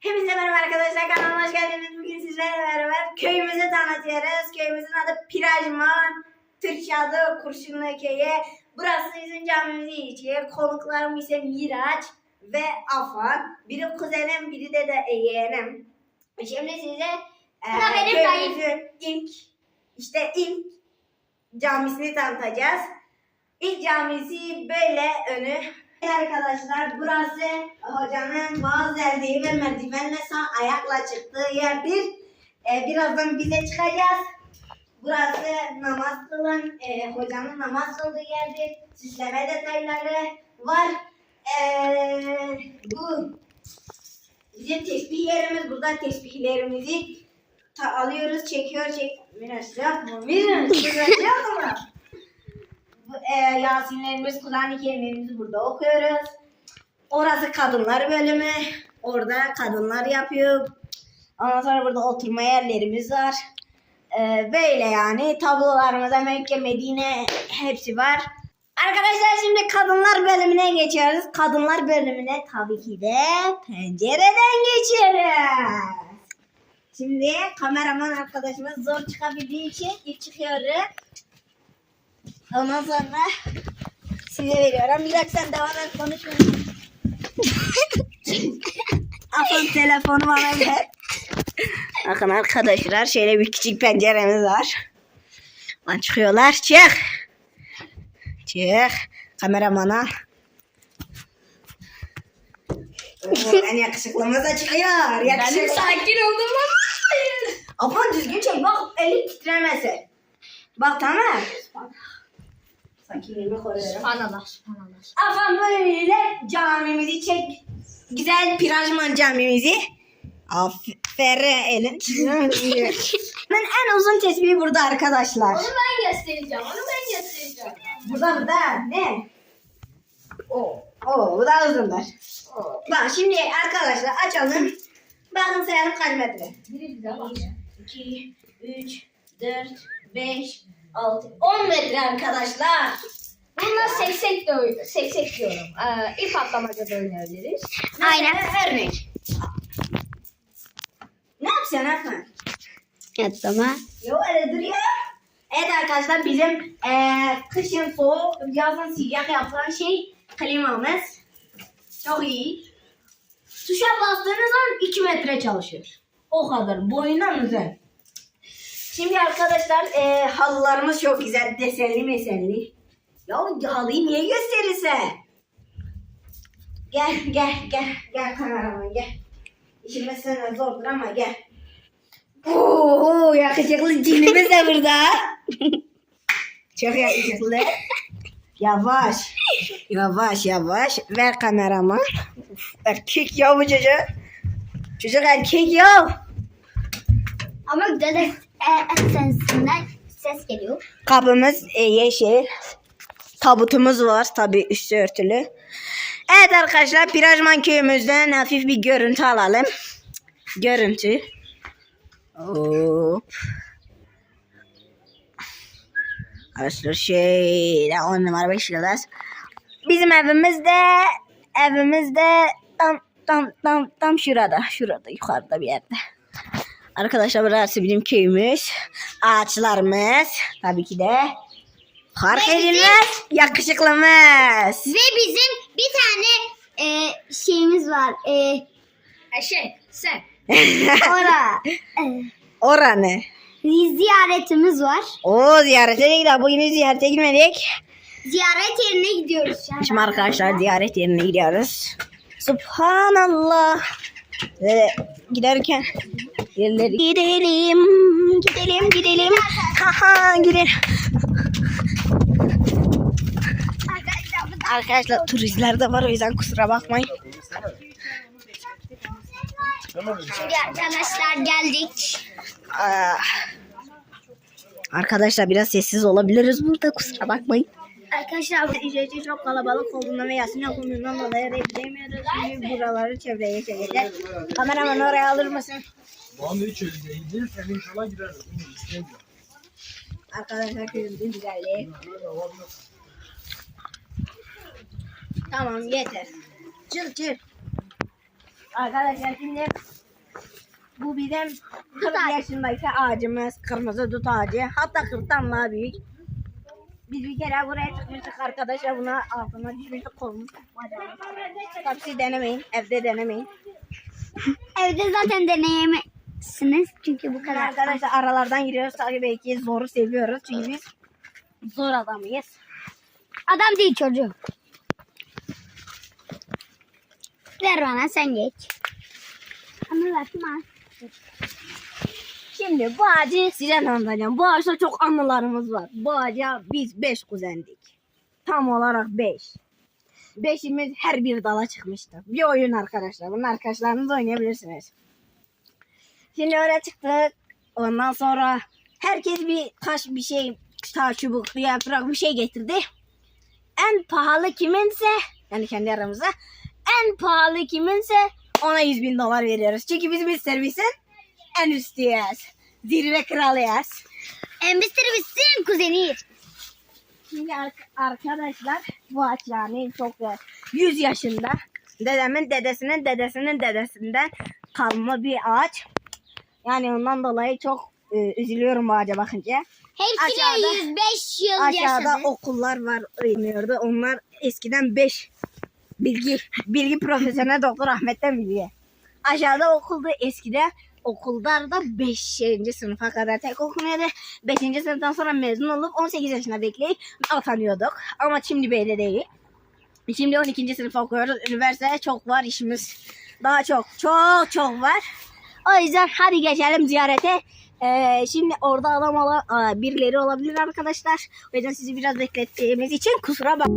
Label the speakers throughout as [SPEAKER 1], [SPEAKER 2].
[SPEAKER 1] Hepinize merhaba arkadaşlar kanalıma hoş geldiniz. Bugün sizlerle beraber köyümüzü tanıtıyoruz. Köyümüzün adı Pirajman. Türkçe adı Kurşunlu Köyü. Burası bizim camimizi içi. Konuklarım ise Miraç ve Afan. Biri kuzenim, biri de, de yeğenim. Şimdi size e,
[SPEAKER 2] benim dayım.
[SPEAKER 1] köyümüzün ilk işte ilk camisini tanıtacağız. İlk camisi böyle önü. Arkadaşlar burası hocanın vaaz verdiği ve merdivenle sağ ayakla çıktığı yerdir. Ee, birazdan bize çıkacağız. Burası namaz kılan, e, hocanın namaz kıldığı yerdir. Süsleme detayları var. Ee, bu bizim tesbih yerimiz. Burada tesbihlerimizi alıyoruz, çekiyor, çek. Biraz yapma, biraz yapma. E, Yasinlerimiz, Kur'an-ı Kerimlerimizi burada okuyoruz. Orası kadınlar bölümü. Orada kadınlar yapıyor. Ondan sonra burada oturma yerlerimiz var. E, böyle yani tablolarımızda Mekke, Medine hepsi var. Arkadaşlar şimdi kadınlar bölümüne geçiyoruz. Kadınlar bölümüne tabii ki de pencereden geçiyoruz. Şimdi kameraman arkadaşımız zor çıkabildiği için çıkıyoruz. Ondan sonra size veriyorum. Bir dakika sen devam et konuşma. Afan telefonu bana ver. Bakın arkadaşlar şöyle bir küçük penceremiz var. Lan çıkıyorlar. Çık. Çık. Kameramana. En yakışıklımız da çıkıyor. Yakışıklı.
[SPEAKER 2] sakin oldum ama.
[SPEAKER 1] Afan düzgün çek. Bak eli titremesin. Bak tamam. Sakinliğimi koruyorum.
[SPEAKER 2] Subhanallah, subhanallah.
[SPEAKER 1] Afan böyle camimizi çek. Güzel Pirajman camimizi. Aferin elin. ben en uzun tesbihi burada arkadaşlar.
[SPEAKER 2] Onu ben göstereceğim, onu ben göstereceğim.
[SPEAKER 1] Burada burada ne? O, o bu da uzundur. Bak şimdi arkadaşlar açalım. Bakın sayalım kaç metre.
[SPEAKER 2] Biri bize bak.
[SPEAKER 1] 2, 3, 4, 5, 6, 10 metre arkadaşlar.
[SPEAKER 2] Bununla seksek de oyn- seksek diyorum. Ee, ip atlamaca da oynayabiliriz.
[SPEAKER 1] Aynen. Örnek. Ne yapacaksın Hakan?
[SPEAKER 2] Yatlama.
[SPEAKER 1] Yo öyle duruyor. Evet arkadaşlar bizim eee kışın soğuk, yazın sıcak yapılan şey klimamız. Çok iyi. Tuşa bastığınız an 2 metre çalışıyor. O kadar boyundan uzun. Şimdi arkadaşlar eee halılarımız çok güzel desenli mesenli. Ya halıyı niye gösterirse? Gel gel gel gel kameraman gel. İşimiz sana zordur ama gel. Oo, yakışıklı cinimiz de burada. Çok yakışıklı. Yavaş. Yavaş yavaş. Ver kamerama. Erkek ya bu çocuk. Çocuk erkek ya.
[SPEAKER 2] Ama güzel e, sesinden ses geliyor.
[SPEAKER 1] Kapımız e, yeşil. Tabutumuz var tabi üstü örtülü. Evet arkadaşlar Pirajman köyümüzden hafif bir görüntü alalım. Görüntü. Hop. Arkadaşlar şöyle on numara beş yıldız. Bizim evimizde evimizde tam tam tam tam şurada şurada yukarıda bir yerde. Arkadaşlar burası bizim köyümüz. Ağaçlarımız tabii ki de. Fark
[SPEAKER 2] Ve bizim-
[SPEAKER 1] edilmez yakışıklımız.
[SPEAKER 2] Ve bizim bir tane e, şeyimiz var. E, şey, sen. Ora. e,
[SPEAKER 1] Oranı.
[SPEAKER 2] ziyaretimiz var.
[SPEAKER 1] O ziyarete değil daha bugün ziyarete gitmedik.
[SPEAKER 2] Ziyaret yerine gidiyoruz an.
[SPEAKER 1] Şimdi arkadaşlar ziyaret yerine gidiyoruz. Subhanallah. Ve giderken yerleri gidelim, gidelim, gidelim. Haha gidelim. Arkadaşlar turistler de var o yüzden kusura bakmayın.
[SPEAKER 2] Şimdi arkadaşlar geldik.
[SPEAKER 1] Aa, Arkadaşlar biraz sessiz olabiliriz burada kusura bakmayın.
[SPEAKER 2] Arkadaşlar
[SPEAKER 1] İzleyici çok kalabalık olduğundan ve Yasin okulundan dolayı bekleyemiyoruz. Şimdi buraları çevreye çekeceğiz. Kameraman oraya alır mısın?
[SPEAKER 3] Şu anda hiç öyle değildir. Sen inşallah gireriz. Bunu istemiyorum.
[SPEAKER 1] Arkadaşlar köyümüzün güzelliği. Tamam yeter. Çıl çıl. Arkadaşlar şimdi bu bizim 40 yaşındaki ağacımız. Kırmızı dut ağacı. Hatta 40'tan daha büyük. Biz bir kere buraya çıkmıştık arkadaşlar buna altına düşmüştük kolumuz. Tabii siz denemeyin. Evde denemeyin.
[SPEAKER 2] Evde zaten deneyemezsiniz çünkü bu kadar.
[SPEAKER 1] Arkadaşlar aralardan giriyoruz. Tabii belki zoru seviyoruz. Çünkü biz zor adamıyız.
[SPEAKER 2] Adam değil çocuğu. Ver bana sen geç. Ama.
[SPEAKER 1] Şimdi bu ağacı size anlatacağım. Bu ağaçta çok anılarımız var. Bu ağaca biz beş kuzendik. Tam olarak beş. Beşimiz her bir dala çıkmıştı. Bir oyun arkadaşlar. Bunu arkadaşlarınızla oynayabilirsiniz. Şimdi oraya çıktık. Ondan sonra herkes bir taş bir şey, taş çubuk, bir yaprak bir şey getirdi. En pahalı kiminse, yani kendi aramızda, en pahalı kiminse ona 100 bin dolar veriyoruz. Çünkü biz bir servisin en üstüyüz. Zirve kralıyız.
[SPEAKER 2] Embistir bitsin kuzeni.
[SPEAKER 1] Şimdi ar- arkadaşlar bu ağaç yani çok e, 100 yaşında. Dedemin dedesinin dedesinin dedesinden kalma bir ağaç. Yani ondan dolayı çok e, üzülüyorum bu ağaca bakınca.
[SPEAKER 2] Hepsi
[SPEAKER 1] Aşağıda-
[SPEAKER 2] de 105 yıl
[SPEAKER 1] Aşağıda
[SPEAKER 2] yaşadı.
[SPEAKER 1] okullar var oynuyordu. Onlar eskiden 5 bilgi bilgi profesyonel doktor Ahmet'ten bilgi. Aşağıda okulda eskiden okullarda 5. sınıfa kadar tek okunuyordu. 5. sınıftan sonra mezun olup 18 yaşına bekleyip atanıyorduk. Ama şimdi böyle değil. Şimdi 12. sınıf okuyoruz. Üniversitede çok var işimiz. Daha çok çok çok var. O yüzden hadi geçelim ziyarete. Ee, şimdi orada adam ola, Aa, birileri olabilir arkadaşlar. O yüzden sizi biraz beklettiğimiz için kusura bak.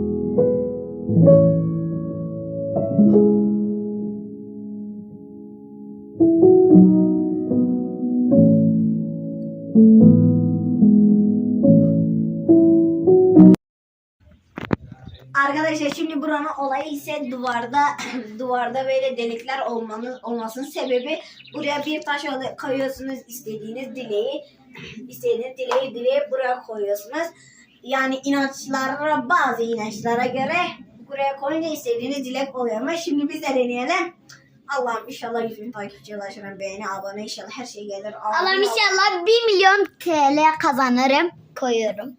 [SPEAKER 1] Arkadaşlar şimdi buranın olayı ise duvarda duvarda böyle delikler olmanın olmasının sebebi buraya bir taş koyuyorsunuz istediğiniz dileği istediğiniz dileği dileği buraya koyuyorsunuz. Yani inançlara bazı inançlara göre buraya koyunca istediğiniz dilek oluyor ama şimdi biz de deneyelim. Allah'ım inşallah 100 bin takipçi ulaşırım. Beğeni, abone inşallah her şey gelir.
[SPEAKER 2] Allah'ım inşallah 1 milyon TL kazanırım. Koyuyorum.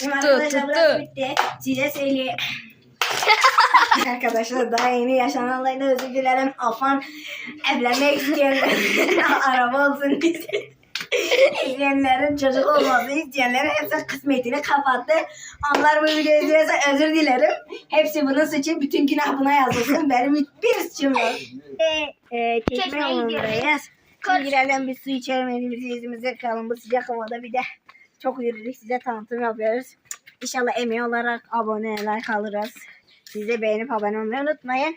[SPEAKER 1] Şimdi arkadaşlar burası bitti. Size söyleyeyim. arkadaşlar daha yeni yaşananlardan özür dilerim. Afan evlenmek isteyenler araba olsun diye. İsteyenlerin çocuk olmasını isteyenlerin hepsi kısmetini kapattı. Onlar bu videoyu izliyorsa özür dilerim. Hepsi bunun suçu. Bütün günah buna yazılsın. Benim hiçbir suçum yok. E, e,
[SPEAKER 2] Çeşmeye
[SPEAKER 1] yolundayız. Şimdi girelim bir su içelim elimizi yüzümüzü yıkayalım. Bu sıcak havada bir de çok yürüdük. Size tanıtım yapıyoruz. İnşallah emeği olarak abone, like alırız. Siz de beğenip abone olmayı unutmayın.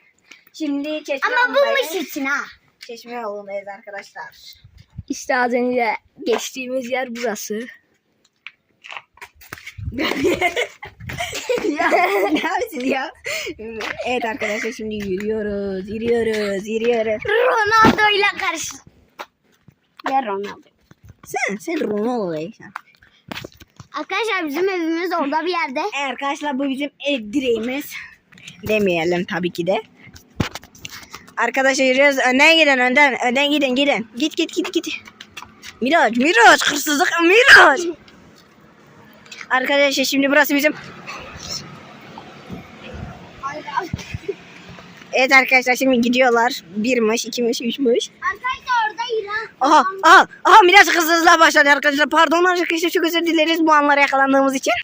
[SPEAKER 1] Şimdi çeşme
[SPEAKER 2] Ama bu
[SPEAKER 1] yolundayız.
[SPEAKER 2] mış için ha.
[SPEAKER 1] Çeşme yolundayız arkadaşlar.
[SPEAKER 4] İşte az önce geçtiğimiz yer burası.
[SPEAKER 1] ya ne yapıyorsun ya? Evet arkadaşlar şimdi yürüyoruz, yürüyoruz, yürüyoruz.
[SPEAKER 2] Ronaldo ile karşı. Ver Ronaldo.
[SPEAKER 1] Sen, sen Ronaldo'yaysın.
[SPEAKER 2] Arkadaşlar bizim evimiz orada bir yerde.
[SPEAKER 1] Evet arkadaşlar bu bizim ev direğimiz. Demeyelim tabii ki de. Arkadaşlar yürüyoruz. Önden gidin önden. Önden gidin gidin. Git git git git. Miraç Miraç hırsızlık Miraç. Arkadaşlar şimdi burası bizim. Evet arkadaşlar şimdi gidiyorlar. Birmiş, ikiymiş, üçmüş.
[SPEAKER 2] Arkadaşlar orada İran.
[SPEAKER 1] Aha, aha, aha Miraç hırsızlığa başladı arkadaşlar. Pardon arkadaşlar çok özür dileriz bu anlara yakalandığımız için.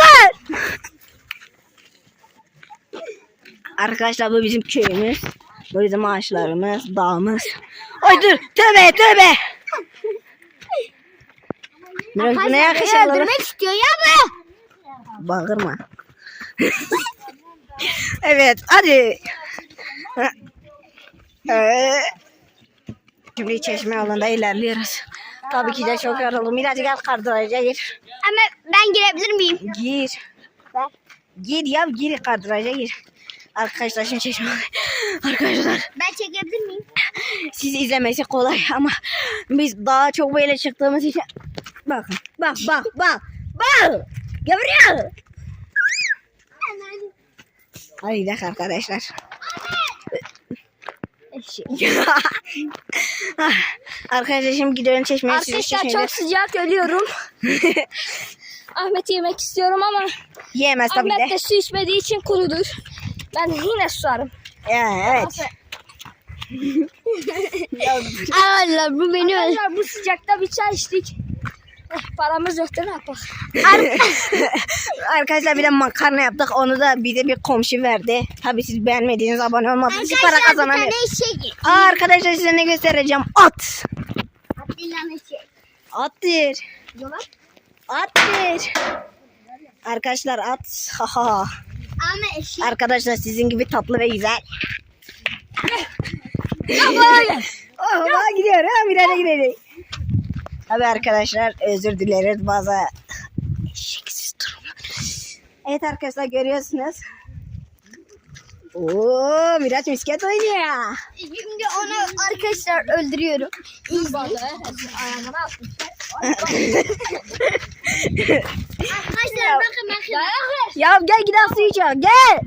[SPEAKER 1] Var. Arkadaşlar bu bizim köyümüz. Bu bizim ağaçlarımız, dağımız. Ay dur, tövbe tövbe. Miraç bu ne
[SPEAKER 2] Arkadaşlar beni
[SPEAKER 1] yakışıklı.
[SPEAKER 2] öldürmek istiyor ya bu.
[SPEAKER 1] Bağırma. evet hadi. Ee, Şimdi çeşme yolunda ilerliyoruz. Tabii ki de çok yoruldum. Miraç gel kardıraca gir.
[SPEAKER 2] Ama ben girebilir miyim?
[SPEAKER 1] Gir. Gir ya gir kardıraca gir. Arkadaşlar şimdi çeşme Arkadaşlar
[SPEAKER 2] Ben çekebilir miyim?
[SPEAKER 1] siz izlemesi kolay ama biz daha çok böyle çıktığımız için bakın bak bak bak bak Gabriel Hadi gidelim arkadaşlar. Arkadaşlar şimdi gidelim çeşmeye.
[SPEAKER 4] Arkadaşlar çok sıcak ölüyorum. Ahmet yemek istiyorum ama
[SPEAKER 1] Yiyemez tabii
[SPEAKER 4] Ahmet
[SPEAKER 1] de.
[SPEAKER 4] de su içmediği için kurudur. Ben yine susarım.
[SPEAKER 1] Ya, evet.
[SPEAKER 2] Allah bu beni.
[SPEAKER 4] Arkadaşlar bu sıcakta bir çay içtik. Paramız yoktu ne yapalım.
[SPEAKER 1] Arkadaşlar bir de makarna yaptık. Onu da bize bir komşu verdi. Tabii siz beğenmediğiniz abone olmadığınız için para
[SPEAKER 2] Arkadaşlar bir
[SPEAKER 1] kazanamıyor.
[SPEAKER 2] tane şey.
[SPEAKER 1] Aa, arkadaşlar size ne göstereceğim? At.
[SPEAKER 2] Atilla şey.
[SPEAKER 1] Attır. Attır. Arkadaşlar at. Haha.
[SPEAKER 2] Ama eşek.
[SPEAKER 1] Arkadaşlar sizin gibi tatlı ve güzel. Oh, bana gidiyor ha bir yere gidelim. Tabii arkadaşlar özür dileriz bazı eşeksiz durumlar. Evet arkadaşlar görüyorsunuz. Oo Miraç misket oynuyor.
[SPEAKER 2] Şimdi onu arkadaşlar öldürüyorum.
[SPEAKER 4] Ayağına atmışlar.
[SPEAKER 2] Arkadaşlar bakın bakın.
[SPEAKER 1] Ya gel gidelim su içelim gel.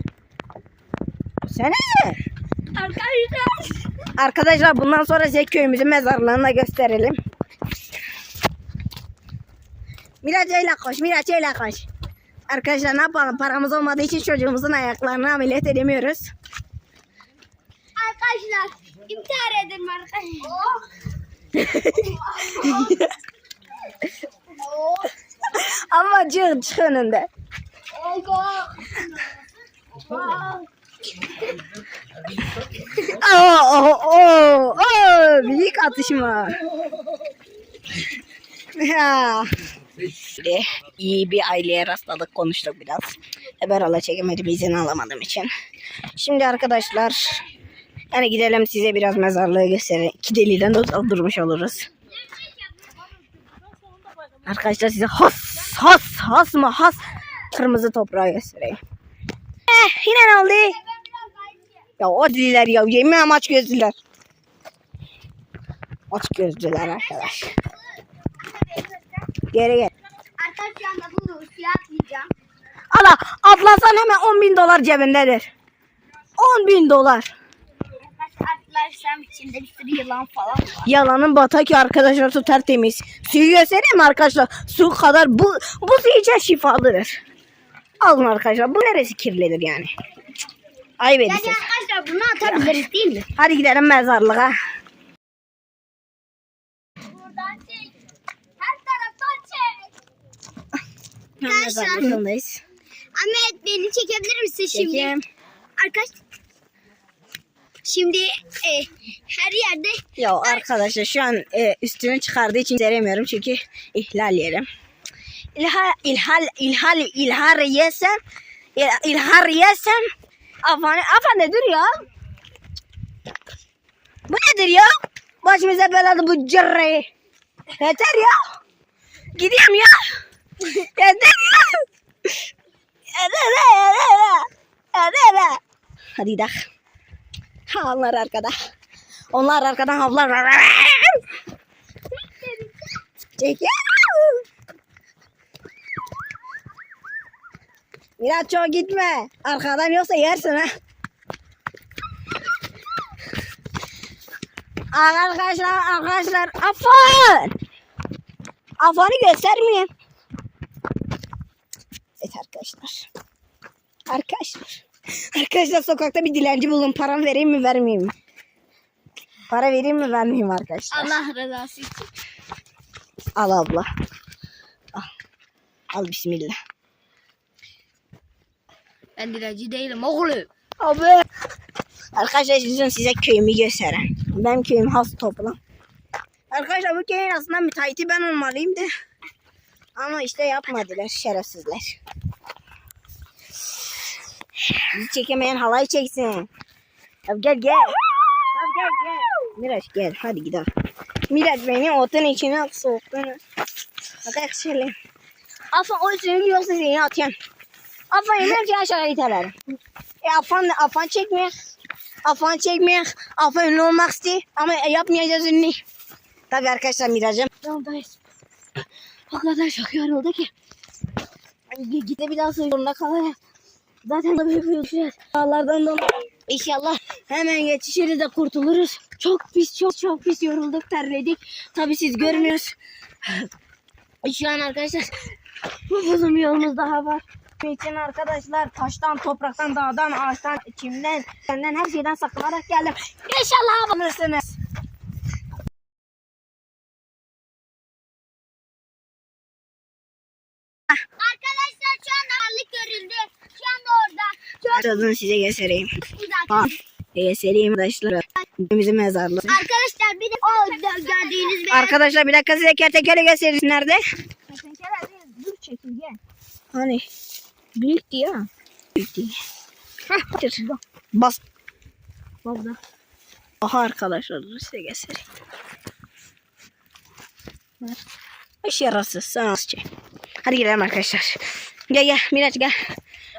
[SPEAKER 1] Sen ne?
[SPEAKER 4] Arkadaşlar.
[SPEAKER 1] Arkadaşlar bundan sonra size köyümüzün mezarlığını da gösterelim. Miraç öyle koş, Miraç öyle koş. Arkadaşlar ne yapalım? Paramız olmadığı için çocuğumuzun ayaklarını ameliyat edemiyoruz.
[SPEAKER 2] Arkadaşlar intihar ederim arkadaşlar.
[SPEAKER 1] Ama çık, çık önünde. Oo, oo, oo, oo, büyük atışma. Ya. Şimdi iyi bir aileye rastladık konuştuk biraz. Haber ala çekemedim izin alamadığım için. Şimdi arkadaşlar yani gidelim size biraz mezarlığı gösterelim. İki deliden de durmuş oluruz. Arkadaşlar size has has has mı has kırmızı toprağı göstereyim. Eh, yine ne oldu? Ya o diller ya yemin ederim aç gözlüler. Aç gözlüler arkadaş. Geri gel.
[SPEAKER 2] Bunu suya atlayacağım.
[SPEAKER 1] Ala atlasan hemen 10 bin dolar cebindedir. 10 bin dolar.
[SPEAKER 2] Atlarsam içinde bir sürü yılan falan var.
[SPEAKER 1] Yalanın bata ki arkadaşlar su tertemiz. Suyu göstereyim mi arkadaşlar? Su kadar bu, bu su içen şifalıdır. Alın arkadaşlar bu neresi kirlidir yani. Ayıp
[SPEAKER 2] Yani
[SPEAKER 1] edirsiniz.
[SPEAKER 2] arkadaşlar bunu atabiliriz değil mi?
[SPEAKER 1] Hadi gidelim mezarlığa.
[SPEAKER 2] Buradan çek. Her taraftan çek.
[SPEAKER 1] Mezarlığındayız.
[SPEAKER 2] Ahmet beni çekebilir misin şimdi?
[SPEAKER 1] Çekeyim.
[SPEAKER 2] Arkadaş. Şimdi e, her yerde
[SPEAKER 1] Ya arkadaşlar şu an e, üstünü çıkardığı için veremiyorum çünkü ihlal yerim. İlhal, ilhal, ilhal, ilhar yesem, il- ilhar yesem, afane, afane dur ya. Bu nedir ya? Başımıza beladı bu cırrı. Yeter ya. Gideyim ya. Hadi gidelim. Ha, onlar arkada. Onlar arkadan havlar. Çekiyor. Miraç çok gitme. Arkadan yoksa yersin ha. Arkadaşlar arkadaşlar afan. Afanı göstermeyin. Arkadaşlar. Arkadaşlar. Arkadaşlar sokakta bir dilenci buldum. Param vereyim mi vermeyeyim mi? Para vereyim mi vermeyeyim mi arkadaşlar?
[SPEAKER 2] Allah rızası için.
[SPEAKER 1] Al abla. Al. Al bismillah.
[SPEAKER 4] Ben dilenci değilim oğlum.
[SPEAKER 1] Abi. Arkadaşlar sizin size köyümü gösteren. Benim köyüm has toplam. Arkadaşlar bu köyün aslında müteahhiti ben olmalıyım da. Ama işte yapmadılar şerefsizler. Bizi çekemeyen halay çeksin. Ya gel gel. Ya gel gel. Miraç gel hadi gidelim. Miraç beni otun içine at soğuktan. Bak şöyle. Afan o üstünü yoksa seni atayım. Afan yemek için aşağı iterim. E afan, afan çekmiyor. Afan çekmiyor. Afan ünlü olmak istiyor. Ama yapmayacağız ünlü. Tabii arkadaşlar Miraç'ım.
[SPEAKER 4] Yoldayız. O kadar çok yoruldu ki. Gide bir daha zorunda kalacak.
[SPEAKER 5] Zaten da bir Dağlardan da İnşallah hemen geçişiriz de kurtuluruz. Çok pis çok çok pis yorulduk terledik. Tabi siz görmüyoruz. Şu an arkadaşlar uzun bir yolumuz daha var. İçin arkadaşlar taştan, topraktan, dağdan, ağaçtan, çimden, senden her şeyden sakınarak geldim. İnşallah alırsınız.
[SPEAKER 2] Arkadaşlar şu anda varlık görüldü. Şu anda orada. Çok
[SPEAKER 1] Tadını size göstereyim. Bak. Göstereyim arkadaşlar. Bizim mezarlığı.
[SPEAKER 2] Arkadaşlar bir de o gö- gördüğünüz bir
[SPEAKER 1] Arkadaşlar bir dakika size kertenkele gösteririz. Nerede?
[SPEAKER 5] Dur çekirge.
[SPEAKER 1] Hani? Büyük diye. Büyük diye. Hah, dur. Bas.
[SPEAKER 5] Baba.
[SPEAKER 1] Aha arkadaşlar dur size göstereyim. İş yarası çek. Hadi gidelim arkadaşlar. Gel gel Miraç gel.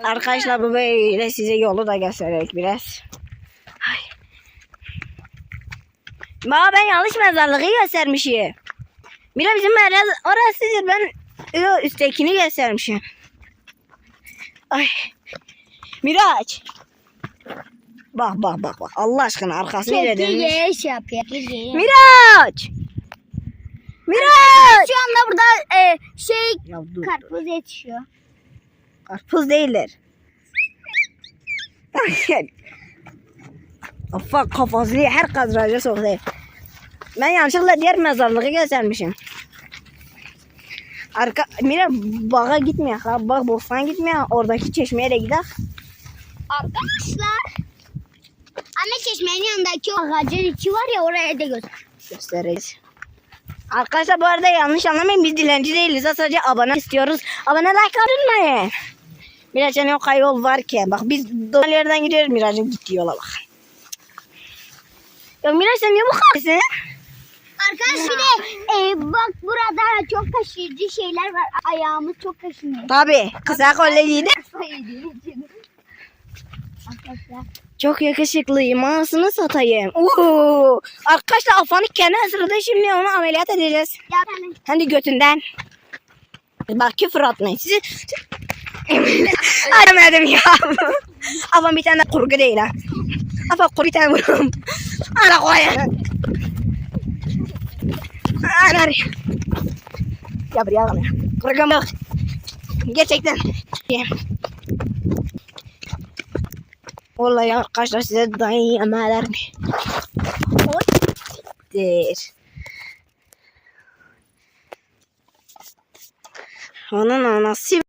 [SPEAKER 1] Arkadaşlar bu böyle size yolu da göstererek biraz. Ay. Baba ben yanlış mezarlığı göstermişim. Mira bizim mezar orasıdır ben yo, üsttekini göstermişim. Ay. Miraç. Bak bak bak bak. Allah aşkına arkasını yere dönmüş.
[SPEAKER 2] Şey yapıyor. Çekirge.
[SPEAKER 1] Miraç! Miraç!
[SPEAKER 2] Şu anda burada e, şey
[SPEAKER 1] Ya dur.
[SPEAKER 2] karpuz yetişiyor.
[SPEAKER 1] Karpuz değiller. Afa kafasını her kadraja soktu. Ben yanlışlıkla diğer mezarlığı göstermişim. Arka, Mira bağa gitmiyor ha. Bak bostan gitmiyor. Oradaki çeşmeye de gider.
[SPEAKER 2] Arkadaşlar. Anne çeşmenin yanındaki ağacın içi var ya oraya da göster.
[SPEAKER 1] gösteririz. Arkadaşlar bu arada yanlış anlamayın biz dilenci değiliz. Sadece abone istiyoruz. Abone like atmayın. Miraç'ın yok yol var ki. Bak biz doğal yerden gidiyoruz Miraç'ın gittiği yola bak. Ya Miraç sen niye bu kadırsın?
[SPEAKER 2] Arkadaşlar bir de e, bak burada çok taşıyıcı şeyler var. Ayağımız çok taşınıyor.
[SPEAKER 1] Tabi kısa kollu giydi.
[SPEAKER 2] Arkadaşlar.
[SPEAKER 1] Çok yakışıklıyım. Anasını satayım. Oo. Arkadaşlar afanı kendi ısırdı. Şimdi onu ameliyat edeceğiz.
[SPEAKER 2] Ya
[SPEAKER 1] Hadi götünden. Bak küfür atmayın. Sizi... Aramadım ya. Afam bir tane kurgu değil ha. Afa kurgu bir tane vururum. Ana koyun. Ana. Ya buraya bak ya. Kurgu bak. Gerçekten. Vallahi arkadaşlar size dayanamalar mı? Der. Onun anası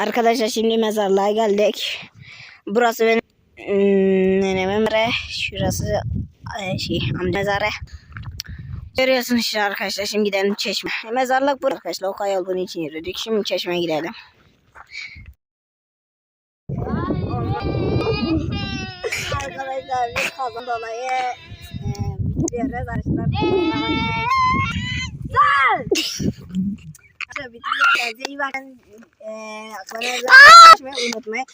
[SPEAKER 1] Arkadaşlar şimdi mezarlığa geldik. Burası benim hmm, nenemin mezarı. Şurası şey amca mezarı. Görüyorsunuz işte arkadaşlar şimdi gidelim çeşme. Mezarlık burada arkadaşlar o kaya bunun için yürüdük. Şimdi çeşmeye gidelim. Arkadaşlar bir kazan dolayı e, bitiriyoruz arkadaşlar. Arkadaşlar bitiriyoruz. Kendinize iyi bakın. E, abone olmayı unutmayın.